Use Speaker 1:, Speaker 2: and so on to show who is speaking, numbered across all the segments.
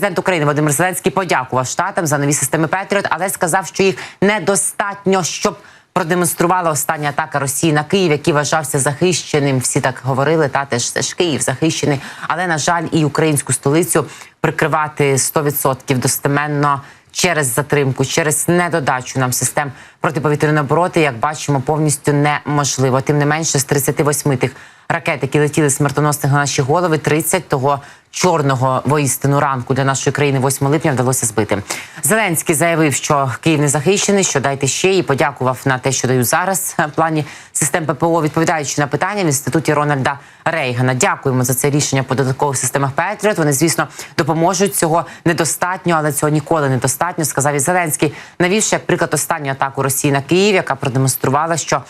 Speaker 1: Президент України Володимир Зеленський подякував штатам за нові системи Петріот, але сказав, що їх недостатньо, щоб продемонструвала остання атака Росії на Київ, який вважався захищеним. Всі так говорили. Та теж це ж Київ захищений. Але на жаль, і українську столицю прикривати 100% достеменно. Через затримку, через недодачу нам систем протиповітряної оборони, як бачимо, повністю неможливо. Тим не менше, з 38 тих ракет, які летіли смертоносних на наші голови, 30 того чорного воістину ранку для нашої країни 8 липня вдалося збити. Зеленський заявив, що Київ не захищений, що дайте ще і подякував на те, що даю зараз в плані систем ППО, відповідаючи на питання в інституті Рональда Рейгана. Дякуємо за це рішення по додаткових системах Петріот. Вони, звісно, допоможуть. Цього недостатньо, але цього ніколи недостатньо. Сказав і Зеленський, навівши як приклад останню атаку Росії на Київ, яка продемонструвала, що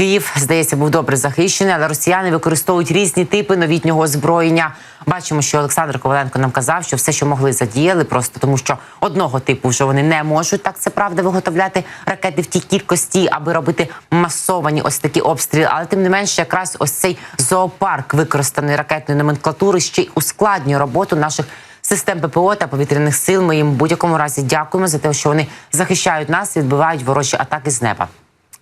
Speaker 1: Київ, здається, був добре захищений, але росіяни використовують різні типи новітнього озброєння. Бачимо, що Олександр Коваленко нам казав, що все, що могли, задіяли, просто тому, що одного типу вже вони не можуть так це правда виготовляти ракети в тій кількості, аби робити масовані ось такі обстріли. Але тим не менше, якраз ось цей зоопарк використаної ракетної номенклатури ще й ускладнює роботу наших. Систем ППО та повітряних сил ми їм в будь-якому разі дякуємо за те, що вони захищають нас і відбивають ворожі атаки з неба.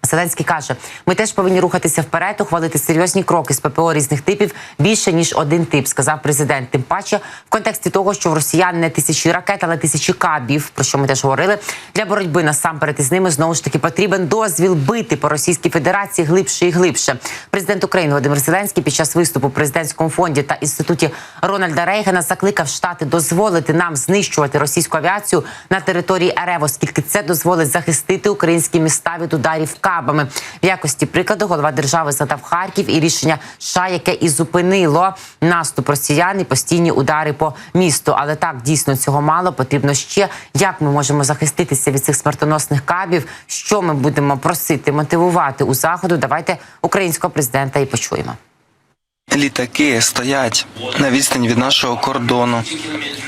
Speaker 1: Зеленський каже: ми теж повинні рухатися вперед, ухвалити серйозні кроки з ППО різних типів більше ніж один тип, сказав президент. Тим паче в контексті того, що в росіян не тисячі ракет, але тисячі кабів, про що ми теж говорили. Для боротьби насамперед із ними знову ж таки потрібен дозвіл бити по Російській Федерації глибше і глибше. Президент України Володимир Зеленський під час виступу в президентському фонді та інституті Рональда Рейгана закликав штати дозволити нам знищувати російську авіацію на території РФ, оскільки це дозволить захистити українські міста від ударів кабами. В якості прикладу голова держави згадав Харків і рішення США, яке і зупинило наступ росіян і постійні удари по місту. Але так дійсно цього мало. Потрібно ще як ми можемо захиститися від цих смертоносних кабів. Що ми будемо просити мотивувати у заходу? Давайте українського президента і почуємо.
Speaker 2: Літаки стоять на відстані від нашого кордону.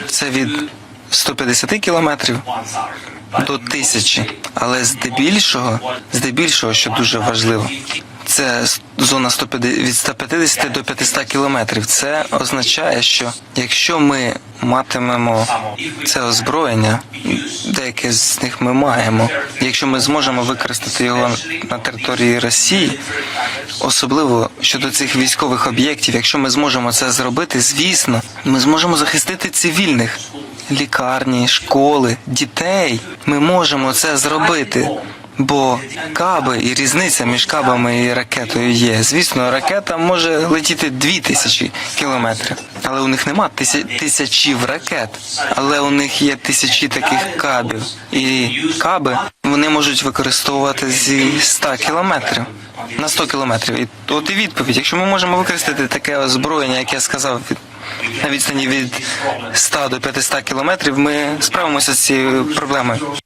Speaker 2: Це від 150 кілометрів до тисячі. Але здебільшого, здебільшого, що дуже важливо, це зона 150, від 150 до 500 кілометрів. Це означає, що якщо ми матимемо це озброєння, деяке з них ми маємо. Якщо ми зможемо використати його на території Росії, особливо щодо цих військових об'єктів, якщо ми зможемо це зробити, звісно, ми зможемо захистити цивільних лікарні, школи, дітей. Ми можемо це зробити. Бо каби і різниця між кабами і ракетою є. Звісно, ракета може летіти дві тисячі кілометрів, але у них нема тися- тисячів ракет, але у них є тисячі таких кабів. І каби вони можуть використовувати зі 100 кілометрів на 100 кілометрів. І от і відповідь. Якщо ми можемо використати таке озброєння, як я сказав, від на відстані від 100 до 500 кілометрів, ми справимося з цією проблемою.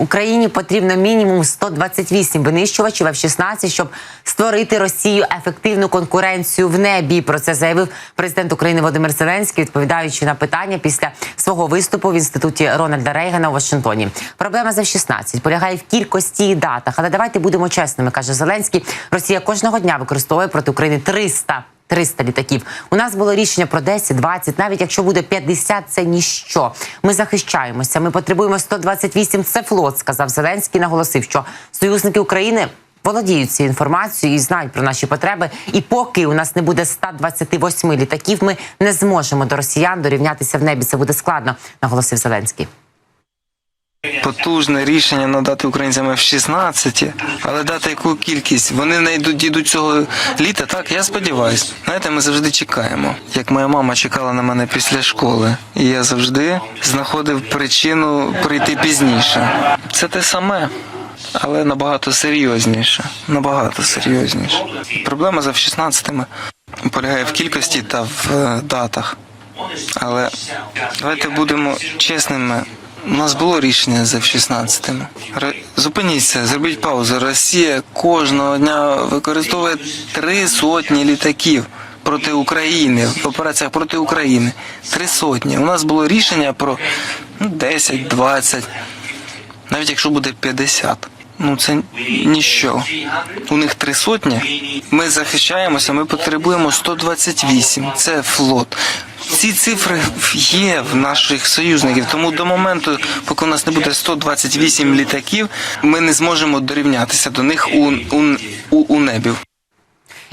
Speaker 1: Україні потрібно мінімум 128 винищувачів F-16, щоб створити Росію ефективну конкуренцію в небі. Про це заявив президент України Володимир Зеленський, відповідаючи на питання після свого виступу в інституті Рональда Рейгана у Вашингтоні. Проблема з F-16 полягає в кількості і датах. Але давайте будемо чесними, каже Зеленський. Росія кожного дня використовує проти України 300 300 літаків. У нас було рішення про 10, 20, навіть якщо буде 50, це ніщо. Ми захищаємося. Ми потребуємо 128, Це флот, сказав Зеленський. Наголосив, що союзники України. Володіють цією інформацією і знають про наші потреби. І поки у нас не буде 128 літаків, ми не зможемо до росіян дорівнятися в небі. Це буде складно, наголосив Зеленський.
Speaker 2: Потужне рішення надати українцям F-16, але дати яку кількість? Вони не йдуть цього літа. Так, я сподіваюся. Знаєте, ми завжди чекаємо. Як моя мама чекала на мене після школи, і я завжди знаходив причину прийти пізніше. Це те саме. Але набагато серйозніше. Набагато серйозніше. Проблема з F-16 полягає в кількості та в е, датах. Але давайте будемо чесними. У нас було рішення з F-16. Р- Зупиніться, зробіть паузу. Росія кожного дня використовує три сотні літаків проти України в операціях проти України. Три сотні. У нас було рішення про ну, 10, 20, навіть якщо буде 50. Ну це ніщо. У них три сотні. Ми захищаємося, ми потребуємо 128. Це флот. Ці цифри є в наших союзників. Тому до моменту, поки у нас не буде 128 літаків, ми не зможемо дорівнятися до них у, у, у, у небі.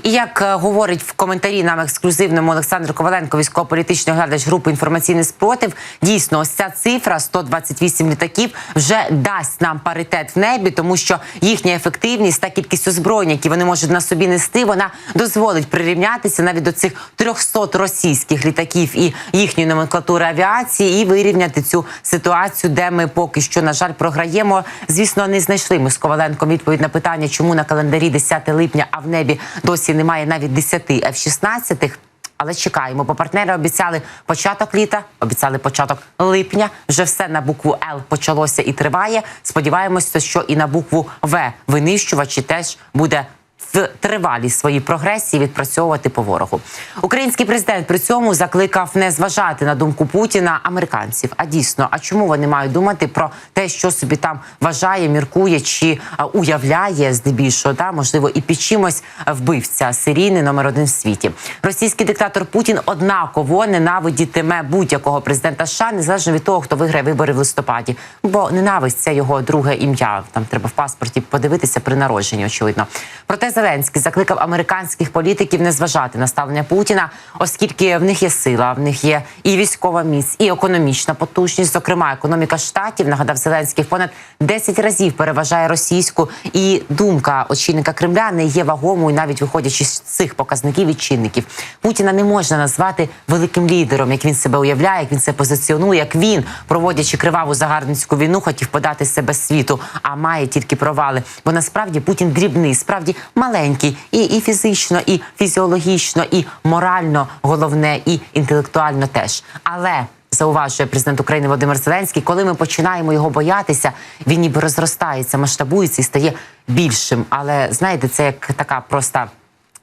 Speaker 1: І як е, говорить в коментарі нам ексклюзивному Олександр Коваленко, військово-політичний оглядач групи інформаційний спротив, дійсно, ось ця цифра 128 літаків вже дасть нам паритет в небі, тому що їхня ефективність та кількість озброєння, які вони можуть на собі нести, вона дозволить прирівнятися навіть до цих 300 російських літаків і їхньої номенклатури авіації, і вирівняти цю ситуацію, де ми поки що на жаль програємо. Звісно, не знайшли ми з Коваленком відповідь на питання, чому на календарі 10 липня, а в небі досі немає навіть 10 F-16. Але чекаємо, бо партнери обіцяли початок літа, обіцяли початок липня. Вже все на букву Л почалося і триває. Сподіваємося, що і на букву В винищувачі теж буде в тривалій своїй прогресії відпрацьовувати по ворогу. Український президент при цьому закликав не зважати на думку Путіна американців. А дійсно, а чому вони мають думати про те, що собі там вважає, міркує чи уявляє здебільшого, да можливо, і під чимось вбивця серійний номер один в світі. Російський диктатор Путін однаково ненавидітиме будь-якого президента США, незалежно від того, хто виграє вибори в листопаді. Бо ненависть це його друге ім'я. Там треба в паспорті подивитися при народженні. Очевидно, проте Зеленський закликав американських політиків не зважати на ставлення Путіна, оскільки в них є сила, в них є і військова міць, і економічна потужність. Зокрема, економіка штатів нагадав Зеленський понад 10 разів переважає російську. І думка очільника Кремля не є вагомою, навіть виходячи з цих показників і чинників. Путіна не можна назвати великим лідером, як він себе уявляє, як він себе позиціонує, як він, проводячи криваву загарбницьку війну, хотів подати себе світу, а має тільки провали. Бо насправді Путін дрібний, справді маленький, і, і фізично, і фізіологічно, і морально головне, і інтелектуально теж. Але зауважує президент України Володимир Зеленський, коли ми починаємо його боятися, він ніби розростається, масштабується і стає більшим. Але знаєте, це як така проста.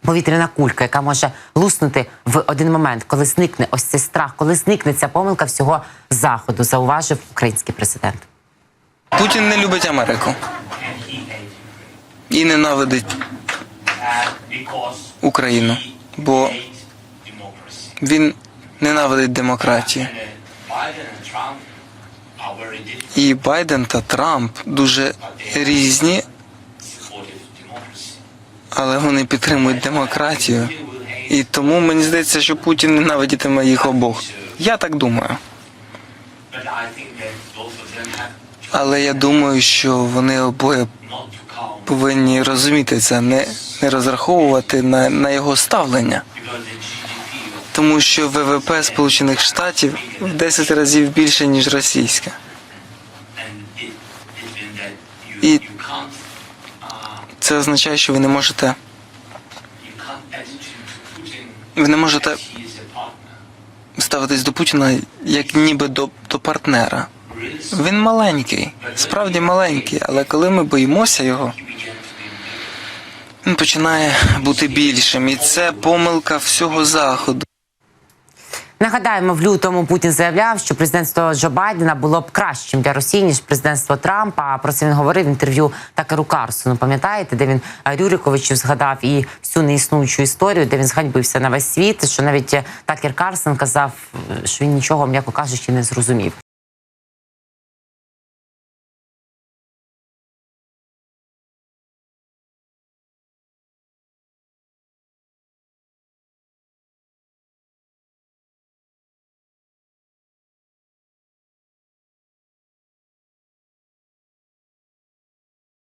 Speaker 1: Повітряна кулька, яка може луснути в один момент, коли зникне ось цей страх, коли зникне ця помилка всього заходу, зауважив український президент.
Speaker 2: Путін не любить Америку і ненавидить Україну, бо він ненавидить демократію. І Байден та Трамп дуже різні, але вони підтримують демократію. І тому мені здається, що Путін ненавидітиме їх обох. Я так думаю. Але я думаю, що вони обоє повинні розуміти це, не, не розраховувати на, на його ставлення. Тому що ВВП Сполучених Штатів в 10 разів більше, ніж російське.
Speaker 3: І
Speaker 2: Це означає, що ви не можете ви не можете ставитись до Путіна як ніби до, до партнера. Він маленький, справді маленький, але коли ми боїмося його, він починає бути більшим, і це помилка всього заходу.
Speaker 1: Нагадаємо, в лютому Путін заявляв, що президентство Джо Байдена було б кращим для Росії ніж президентство Трампа. Про це він говорив в інтерв'ю Такеру Карсону. Пам'ятаєте, де він Рюриковичів згадав і всю неіснуючу історію, де він зганьбився на весь світ. Що навіть Такер Карсон казав, що він нічого, м'яко кажучи, не зрозумів.